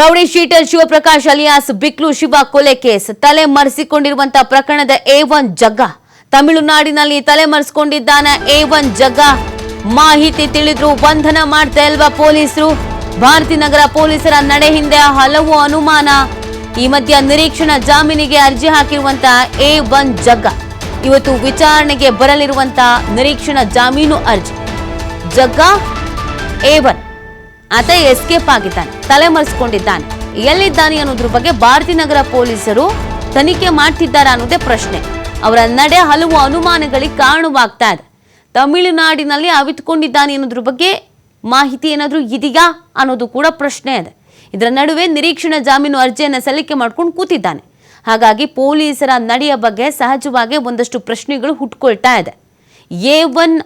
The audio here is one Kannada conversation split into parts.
Rowdy sheeter Shivaprakash alias, Biklu, Shiva ಕೊಲೆ ಕೇಸ್. ತಲೆ ಮರೆಸಿಕೊಂಡಿರುವಂತಹ ಪ್ರಕರಣದ ಎ ಒನ್ ಜಗ್ಗ. ತಮಿಳುನಾಡಿನಲ್ಲಿ ತಲೆ ಮರೆಸಿಕೊಂಡಿದ್ದಾನೆ ಎ ಒನ್ ಜಗ್ಗ. ಮಾಹಿತಿ ತಿಳಿದ್ರು, ಬಂಧನ ಮಾಡ್ತಾ ಇಲ್ವಾ ಪೊಲೀಸರು? ಭಾರತೀನಗರ ಪೊಲೀಸರ ನಡೆ ಹಿಂದೆ ಹಲವು ಅನುಮಾನ. ಈ ಮಧ್ಯ ನಿರೀಕ್ಷಣಾ ಜಾಮೀನಿಗೆ ಅರ್ಜಿ ಹಾಕಿರುವಂತಹ ಎ ಒನ್ ಜಗ್ಗ. ಇವತ್ತು ವಿಚಾರಣೆಗೆ ಬರಲಿರುವಂತಹ ನಿರೀಕ್ಷಣಾ ಜಾಮೀನು ಅರ್ಜಿ. ಜಗ್ಗ, ಎ ಒನ್. ಆತ ಎಸ್ಕೇಪ್ ಆಗಿದ್ದಾನೆ ತಲೆಮರೆಸಿಕೊಂಡಿದ್ದಾನೆ ಎಲ್ಲಿದ್ದಾನೆ ಅನ್ನೋದ್ರ ಬಗ್ಗೆ ಭಾರತೀನಗರ ಪೊಲೀಸರು ತನಿಖೆ ಮಾಡ್ತಿದ್ದಾರೆ ಅನ್ನೋದೇ ಪ್ರಶ್ನೆ. ಅವರ ನಡೆ ಹಲವು ಅನುಮಾನಗಳಿಗೆ ಕಾರಣವಾಗ್ತಾ ಇದೆ. ತಮಿಳುನಾಡಿನಲ್ಲಿ ಅವಿತುಕೊಂಡಿದ್ದಾನೆ ಅನ್ನೋದ್ರ ಬಗ್ಗೆ ಮಾಹಿತಿ ಏನಾದರೂ ಇದೆಯಾ ಅನ್ನೋದು ಕೂಡ ಪ್ರಶ್ನೆ ಇದೆ. ಇದರ ನಡುವೆ ನಿರೀಕ್ಷಣಾ ಜಾಮೀನು ಅರ್ಜಿಯನ್ನು ಸಲ್ಲಿಕೆ ಮಾಡ್ಕೊಂಡು ಕೂತಿದ್ದಾನೆ. ಹಾಗಾಗಿ ಪೊಲೀಸರ ನಡೆಯ ಬಗ್ಗೆ ಸಹಜವಾಗಿ ಒಂದಷ್ಟು ಪ್ರಶ್ನೆಗಳು ಹುಟ್ಕೊಳ್ತಾ ಇದೆ. ಎ ಒನ್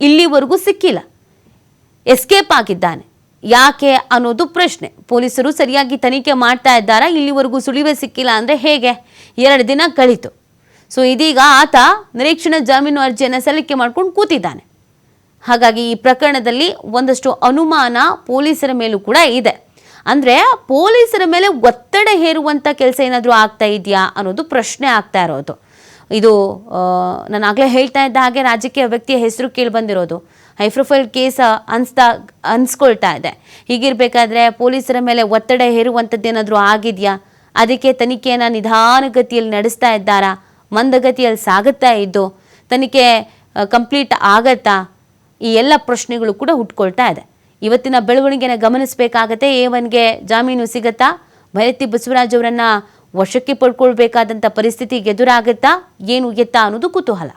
ಇಲ್ಲಿವರೆಗೂ ಸಿಕ್ಕಿಲ್ಲ. ಎಸ್ಕೇಪ್ ಆಗಿದ್ದಾನೆ. ಯಾಕೆ ಅನ್ನೋದು ಪ್ರಶ್ನೆ. ಪೊಲೀಸರು ಸರಿಯಾಗಿ ತನಿಖೆ ಮಾಡ್ತಾ ಇದ್ದಾರಾ? ಇಲ್ಲಿವರೆಗೂ ಸುಳಿವೆ ಸಿಕ್ಕಿಲ್ಲ ಅಂದರೆ ಹೇಗೆ? ಎರಡು ದಿನ ಕಳೀತು. ಸೊ ಇದೀಗ ಆತ ನಿರೀಕ್ಷಣಾ ಜಾಮೀನು ಅರ್ಜಿಯನ್ನು ಸಲ್ಲಿಕೆ ಮಾಡ್ಕೊಂಡು ಕೂತಿದ್ದಾನೆ. ಹಾಗಾಗಿ ಈ ಪ್ರಕರಣದಲ್ಲಿ ಒಂದಷ್ಟು ಅನುಮಾನ ಪೊಲೀಸರ ಮೇಲೂ ಕೂಡ ಇದೆ. ಅಂದರೆ ಪೊಲೀಸರ ಮೇಲೆ ಒತ್ತಡ ಹೇರುವಂಥ ಕೆಲಸ ಏನಾದರೂ ಆಗ್ತಾ ಇದೆಯಾ ಅನ್ನೋದು ಪ್ರಶ್ನೆ ಆಗ್ತಾ ಇರೋದು. ಇದು ನಾನು ಆಗಲೇ ಹೇಳ್ತಾ ಇದ್ದ ಹಾಗೆ ರಾಜಕೀಯ ವ್ಯಕ್ತಿಯ ಹೆಸರು ಕೇಳಿ ಬಂದಿರೋದು. ಹೈ ಪ್ರೊಫೈಲ್ ಕೇಸ್ ಅನ್ಸ್ತಾ, ಅನ್ಸ್ಕೊಳ್ತಾ ಇದೆ. ಹೀಗಿರ್ಬೇಕಾದ್ರೆ ಪೊಲೀಸರ ಮೇಲೆ ಒತ್ತಡ ಹೇರುವಂಥದ್ದೇನಾದರೂ ಆಗಿದೆಯಾ? ಅದಕ್ಕೆ ತನಿಖೆಯನ್ನು ನಿಧಾನಗತಿಯಲ್ಲಿ ನಡೆಸ್ತಾ ಇದ್ದಾರಾ? ಮಂದಗತಿಯಲ್ಲಿ ಸಾಗುತ್ತಾ ಇದ್ದು ತನಿಖೆ ಕಂಪ್ಲೀಟ್ ಆಗತ್ತಾ? ಈ ಎಲ್ಲ ಪ್ರಶ್ನೆಗಳು ಕೂಡ ಹುಟ್ಕೊಳ್ತಾ ಇದೆ. ಇವತ್ತಿನ ಬೆಳವಣಿಗೆನ ಗಮನಿಸಬೇಕಾಗತ್ತೆ. ಎ ಒನ್ಗೆ ಜಾಮೀನು ಸಿಗತ್ತಾ? ಭೈರತಿ ಬಸವರಾಜ್ ಅವರನ್ನು ವಶಕ್ಕೆ ಪಡ್ಕೊಳ್ಬೇಕಾದಂಥ ಪರಿಸ್ಥಿತಿ ಎದುರಾಗತ್ತಾ? ಏನು ಎತ್ತಾ ಅನ್ನೋದು ಕುತೂಹಲ.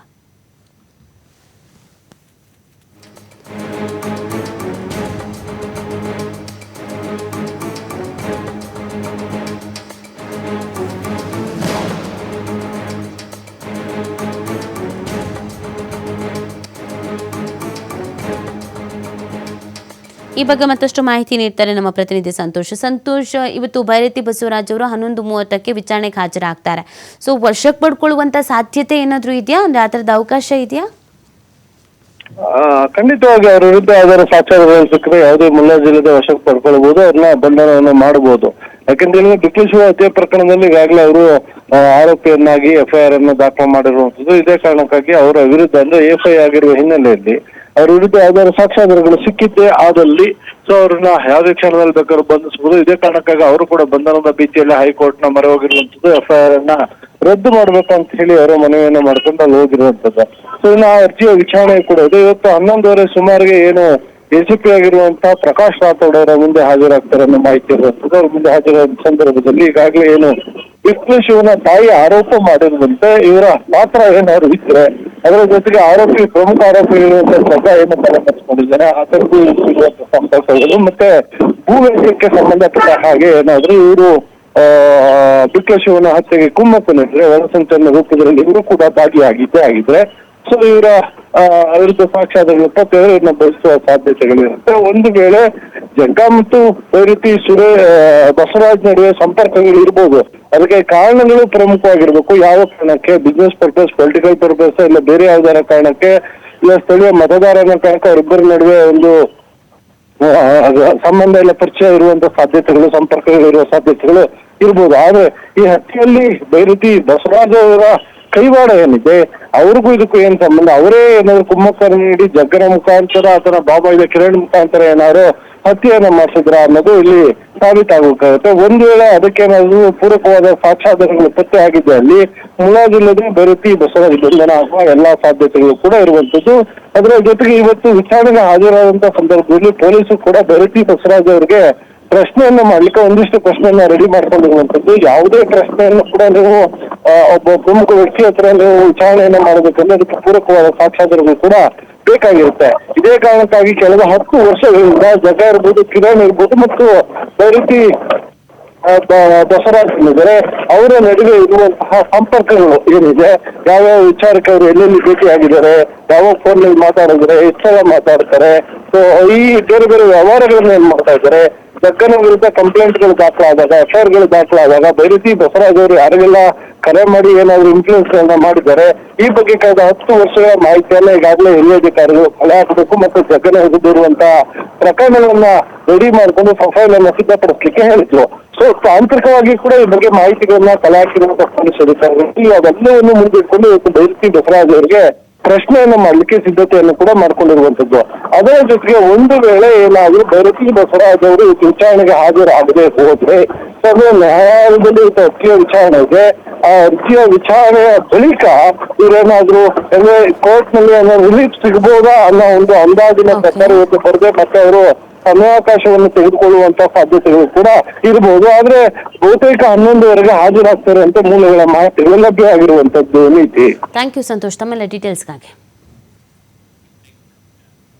ಈ ಬಗ್ಗೆ ಮತ್ತಷ್ಟು ಮಾಹಿತಿ ನೀಡ್ತಾರೆ ನಮ್ಮ ಪ್ರತಿನಿಧಿ ಸಂತೋಷ್. ಸಂತೋಷ್, ಇವತ್ತು ಭೈರತಿ ಬಸವರಾಜ್ ಅವರು ಹನ್ನೊಂದು ಮೂವತ್ತಕ್ಕೆ ವಿಚಾರಣೆಗೆ ಹಾಜರಾಗ್ತಾರೆ. ಸೊ ವರ್ಷಕ್ಕೆ ಪಡ್ಕೊಳ್ಳುವಂತ ಸಾಧ್ಯತೆ ಏನಾದರೂ ಇದೆಯಾ? ಅಂದ್ರೆ ಆ ತರದ ಅವಕಾಶ ಇದೆಯಾ? ಖಂಡಿತವಾಗಿ ಅವರ ವಿರುದ್ಧ ಯಾವ್ದಾದ್ರು ಸಾಕ್ಷಾತ್ ಸಿಕ್ಕರೆ ಯಾವುದೇ ಮುಲಾಜಿಲ್ಲದೆ ವಶಕ್ಕೆ ಪಡ್ಕೊಳ್ಬಹುದು ಅದನ್ನ ಬಂಧನವನ್ನು ಮಾಡಬಹುದು. ಯಾಕಂದ್ರೆ ಬಿಕ್ಲೇಶ್ವರ ಹತ್ಯೆ ಪ್ರಕರಣದಲ್ಲಿ ಈಗಾಗಲೇ ಅವರು ಆರೋಪಿಯನ್ನಾಗಿ ಎಫ್ಐಆರ್ ಅನ್ನು ದಾಖಲು ಮಾಡಿರುವಂತದ್ದು ಇದೇ ಕಾರಣಕ್ಕಾಗಿ ಅವರ ವಿರುದ್ಧ ಅಂದ್ರೆ ಎಫ್ಐ ಆಗಿರುವ ಹಿನ್ನೆಲೆಯಲ್ಲಿ ಅವ್ರ ವಿರುದ್ಧ ಯಾವ್ದಾದ್ರು ಸಾಕ್ಷ್ಯಾಧಾರಗಳು ಸಿಕ್ಕಿದ್ದೇ ಆದಲ್ಲಿ ಸೊ ಅವ್ರನ್ನ ಯಾವುದೇ ಕ್ಷಣದಲ್ಲಿ ಬೇಕಾದ್ರೂ ಬಂಧಿಸಬಹುದು. ಇದೇ ಕಾರಣಕ್ಕಾಗಿ ಅವರು ಕೂಡ ಬಂಧನದ ಭೀತಿಯಲ್ಲಿ ಹೈಕೋರ್ಟ್ನ ಮೊರೆ ಹೋಗಿರುವಂತದ್ದು ಎಫ್ಐಆರ್ ಅನ್ನ ರದ್ದು ಅಂತ ಹೇಳಿ ಅವರು ಮನವಿಯನ್ನ ಮಾಡ್ಕೊಂಡು ಅಲ್ಲಿ ಹೋಗಿರುವಂತದ್ದು ಸೊ ಇನ್ನು ಆ ಅರ್ಜಿಯ ವಿಚಾರಣೆ ಕೂಡ ಇದೆ. ಇವತ್ತು ಹನ್ನೊಂದುವರೆ ಸುಮಾರಿಗೆ ಏನು ಎಸಿಪಿ ಆಗಿರುವಂತಹ ಪ್ರಕಾಶ್ ರಾಥೋಡ್ ಅವರ ಮುಂದೆ ಹಾಜರಾಗ್ತಾರೆ ಅನ್ನೋ ಮಾಹಿತಿ ಇರುವಂತದ್ದು ಅವ್ರ ಮುಂದೆ ಹಾಜರಾದ ಸಂದರ್ಭದಲ್ಲಿ ಈಗಾಗಲೇ ಏನು ವಿಕ್ರಮ್ ಶಿವನ ತಾಯಿ ಆರೋಪ ಮಾಡಿರುವಂತೆ ಇವರ ಪಾತ್ರ ಏನಾದ್ರು ಇದ್ರೆ ಅದರ ಜೊತೆಗೆ ಆರೋಪಿ ಪ್ರಮುಖ ಆರೋಪಿ ಇರುವಂತ ಸಭ ಏನು ತಲೆಮರೆಸಿಕೊಂಡಿದ್ದಾನೆ ಅದಕ್ಕೂ ಸಂಪರ್ಕಗಳು ಮತ್ತೆ ಭೂ ವ್ಯವಹಾರಕ್ಕೆ ಸಂಬಂಧಪಟ್ಟ ಹಾಗೆ ಏನಾದ್ರು ಇವರು ಬಿಕ್ಕ ಶಿವನ ಹತ್ಯೆಗೆ ಕುಮ್ಮಕ್ಕು ನಡೆದ್ರೆ ಒಳಸಂಚಲನ ರೂಪದಲ್ಲಿ ಇವರು ಕೂಡ ಭಾಗಿಯಾಗಿದ್ದೇ ಆಗಿದ್ರೆ, ಸೊ ಇವರ ವಿರುದ್ಧ ಸಾಕ್ಷ್ಯಾಧಾರಗಳು ಕೊಟ್ಟು ಇವ್ರನ್ನ ಬಯಸುವ ಸಾಧ್ಯತೆಗಳಿರುತ್ತೆ ಒಂದು ವೇಳೆ ಜಗ್ಗ ಮತ್ತು ವೈರತಿ ಸುರೇ ಬಸವರಾಜ್ ನಡುವೆ ಸಂಪರ್ಕಗಳು ಇರ್ಬೋದು, ಅದಕ್ಕೆ ಕಾರಣಗಳು ಪ್ರಮುಖವಾಗಿರ್ಬೇಕು. ಯಾವ ಕಾರಣಕ್ಕೆ? ಬಿಸ್ನೆಸ್ ಪರ್ಪಸ್ ಪೊಲಿಟಿಕಲ್ ಪರ್ಪಸ್ ಇಲ್ಲ ಬೇರೆ ಯಾವ್ದಾರ ಕಾರಣಕ್ಕೆ? ಇಲ್ಲ ಸ್ಥಳೀಯ ಮತದಾರನ ಕಾರಣಕ್ಕೆ ಅವರಿಬ್ಬರ ನಡುವೆ ಒಂದು ಸಂಬಂಧ ಇಲ್ಲ, ಪರಿಚಯ ಇರುವಂತ ಸಾಧ್ಯತೆಗಳು, ಸಂಪರ್ಕಗಳು ಇರುವ ಸಾಧ್ಯತೆಗಳು ಇರ್ಬೋದು. ಆದ್ರೆ ಈ ಹತ್ತಿಯಲ್ಲಿ ಬೈರುತಿ ಬಸವರಾಜ್ ಅವರ ಕೈವಾಡ ಏನಿದೆ? ಅವ್ರಿಗೂ ಇದಕ್ಕೂ ಏನ್ ಸಂಬಂಧ? ಅವರೇ ಏನಾದ್ರು ಕುಮ್ಮಕ್ಕರ ನೀಡಿ ಜಗ್ಗರ ಮುಖಾಂತರ ಅಥವಾ ಬಾಬಾ ಇದೆ ಕಿರಣ್ ಮುಖಾಂತರ ಏನಾದ್ರು ಹತ್ಯೆಯನ್ನು ಮಾಡಿಸಿದ್ರ ಅನ್ನೋದು ಇಲ್ಲಿ ಸಾಬೀತಾಗಬೇಕಾಗುತ್ತೆ ಒಂದ್ ವೇಳೆ ಅದಕ್ಕೇನಾದ್ರು ಪೂರಕವಾದ ಸಾಕ್ಷ್ಯಾಧಾರಗಳು ಪತ್ತೆ ಆಗಿದೆ ಅಲ್ಲಿ ಮುಲಾಜಿಲ್ಲದೆ ಬೈರತಿ ಬಸವರ ಬಂಧನ ಆಗುವ ಎಲ್ಲಾ ಸಾಧ್ಯತೆಗಳು ಕೂಡ ಇರುವಂತದ್ದು ಅದರ ಜೊತೆಗೆ ಇವತ್ತು ವಿಚಾರಣೆಗೆ ಹಾಜರಾದಂತ ಸಂದರ್ಭದಲ್ಲಿ ಪೊಲೀಸರು ಕೂಡ ಬೈರತಿ ಬಸವರಾಜ್ ಅವರಿಗೆ ಪ್ರಶ್ನೆಯನ್ನ ಮಾಡ್ಲಿಕ್ಕೆ ಒಂದಿಷ್ಟು ಪ್ರಶ್ನೆಯನ್ನ ರೆಡಿ ಮಾಡ್ಕೊಂಡಿರುವಂತದ್ದು ಯಾವುದೇ ಪ್ರಶ್ನೆಯನ್ನು ಕೂಡ ನೀವು ಒಬ್ಬ ಪ್ರಮುಖ ವ್ಯಕ್ತಿ ಹತ್ರ ನೀವು ವಿಚಾರಣೆಯನ್ನು ಮಾಡಬೇಕಂದ್ರೆ ಅದಕ್ಕೆ ಪೂರಕವಾದ ಸಾಕ್ಷ್ಯಾಧಾರಗಳು ಕೂಡ ಬೇಕಾಗಿರುತ್ತೆ. ಇದೇ ಕಾರಣಕ್ಕಾಗಿ ಕಳೆದ ಹತ್ತು ವರ್ಷಗಳಿಂದ ಜಗ ಇರ್ಬೋದು ಕಿರಣ್ ಇರ್ಬೋದು ಮತ್ತು ಆ, ಬ- ಬಸವರಾಜ್ ಏನಿದ್ದಾರೆ ಅವರ ನಡುವೆ ಇರುವಂತಹ ಸಂಪರ್ಕಗಳು ಏನಿದೆ? ಯಾವ್ಯಾವ ವಿಚಾರಕ್ಕೆ ಅವರು ಎಲ್ಲೆಲ್ಲಿ ಭೇಟಿಯಾಗಿದ್ದಾರೆ? ಯಾವ ಫೋನ್ನಲ್ಲಿ ಎಷ್ಟು ಸಲ ಮಾತಾಡ್ತಾರೆ? ಸೊ ಈ ಬೇರೆ ಬೇರೆ ವ್ಯವಹಾರಗಳನ್ನ ಏನ್ ಮಾಡ್ತಾ ಇದ್ದಾರೆ? ಜಗ್ಗನ ವಿರುದ್ಧ ಕಂಪ್ಲೇಂಟ್ಗಳು ದಾಖಲಾದಾಗ ಎಫ್ಐಆರ್ಗಳು ದಾಖಲಾದಾಗ, ಬೈರತಿ, ಬಸವರಾಜ್ ಅವರು ಯಾರಿಗೆಲ್ಲ ಕರೆ ಮಾಡಿ ಏನಾದ್ರು ಇನ್ಫ್ಲೂಯೆನ್ಸ್ ಗಳನ್ನ ಮಾಡಿದ್ದಾರೆ, ಈ ಬಗ್ಗೆ ಕಳೆದ ಹತ್ತು ವರ್ಷಗಳ ಮಾಹಿತಿಯನ್ನ ಈಗಾಗಲೇ ಹಿರಿಯ ಅಧಿಕಾರಿಗಳು ಕಲೆ ಹಾಕಬೇಕು ಮತ್ತು ಜಗ್ಗನ ವಿರುದ್ಧ ಇರುವಂತಹ ಪ್ರಕರಣಗಳನ್ನ ರೆಡಿ ಮಾಡಿಕೊಂಡು ಪ್ರೊಫೈಲ್ ಅನ್ನ ಸಿದ್ಧಪಡಿಸ್ಲಿಕ್ಕೆ ಹೇಳಿದ್ರು. ಸೊ ತಾಂತ್ರಿಕವಾಗಿ ಕೂಡ ಈ ಬಗ್ಗೆ ಮಾಹಿತಿಗಳನ್ನ ಕಲೆ ಹಾಕಿರುವಂತಹ ಪೊಲೀಸ್ ಅಧಿಕಾರಿಗಳು ಅವೆಲ್ಲವನ್ನು ಮುಂದಿಟ್ಕೊಂಡು ಇವತ್ತು ಬೈರತಿ, ಬಸವರಾಜ್ ಅವರಿಗೆ ಪ್ರಶ್ನೆಯನ್ನ ಮಾಡ್ಲಿಕ್ಕೆ ಸಿದ್ಧತೆಯನ್ನು ಕೂಡ ಮಾಡ್ಕೊಂಡಿರುವಂತದ್ದು ಅದರ ಜೊತೆಗೆ ಒಂದು ವೇಳೆ ಏನಾದ್ರು ಭೈರತಿ ಬಸವರಾಜ್ ಅವರು ವಿಚಾರಣೆಗೆ ಹಾಜರಾಗದೆ ಹೋದ್ರೆ ಸರ್ವ ನ್ಯಾಯಾಲಯದಲ್ಲಿ ಇವತ್ತು ಅರ್ಜಿಯ ವಿಚಾರಣೆ ಇದೆ ಆ ಅರ್ಜಿಯ ವಿಚಾರಣೆಯ ಬಳಿಕ ಇವರೇನಾದ್ರೂ ಅಂದ್ರೆ ಕೋರ್ಟ್ನಲ್ಲಿ ಏನೋ ರಿಲೀಫ್ ಸಿಗ್ಬೋದಾ ಅನ್ನೋ ಒಂದು ಅಂದಾಜಿನ. ಪ್ರಕಾರ ಇವತ್ತು ಬರದೆ ಮತ್ತೆ ಅವರು ಸಮಯಾವಕಾಶವನ್ನು ತೆಗೆದುಕೊಳ್ಳುವಂತ ಸಾಧ್ಯತೆಗಳು ಕೂಡ ಇರಬಹುದು ಆದ್ರೆ ಬಹುತೇಕ ಹನ್ನೊಂದುವರೆಗೆ ಹಾಜರಾಗ್ತಾರೆ ಅಂತ ಮೂಲಗಳ ಮಾಹಿತಿಗಳು ಲಭ್ಯವಾಗಿರುವಂತದ್ದು ನೀತಿ ಥ್ಯಾಂಕ್ ಯು ಸಂತೋಷ್ ತಮ್ಮೆಲ್ಲ ಡೀಟೇಲ್ಸ್ಗಾಗಿ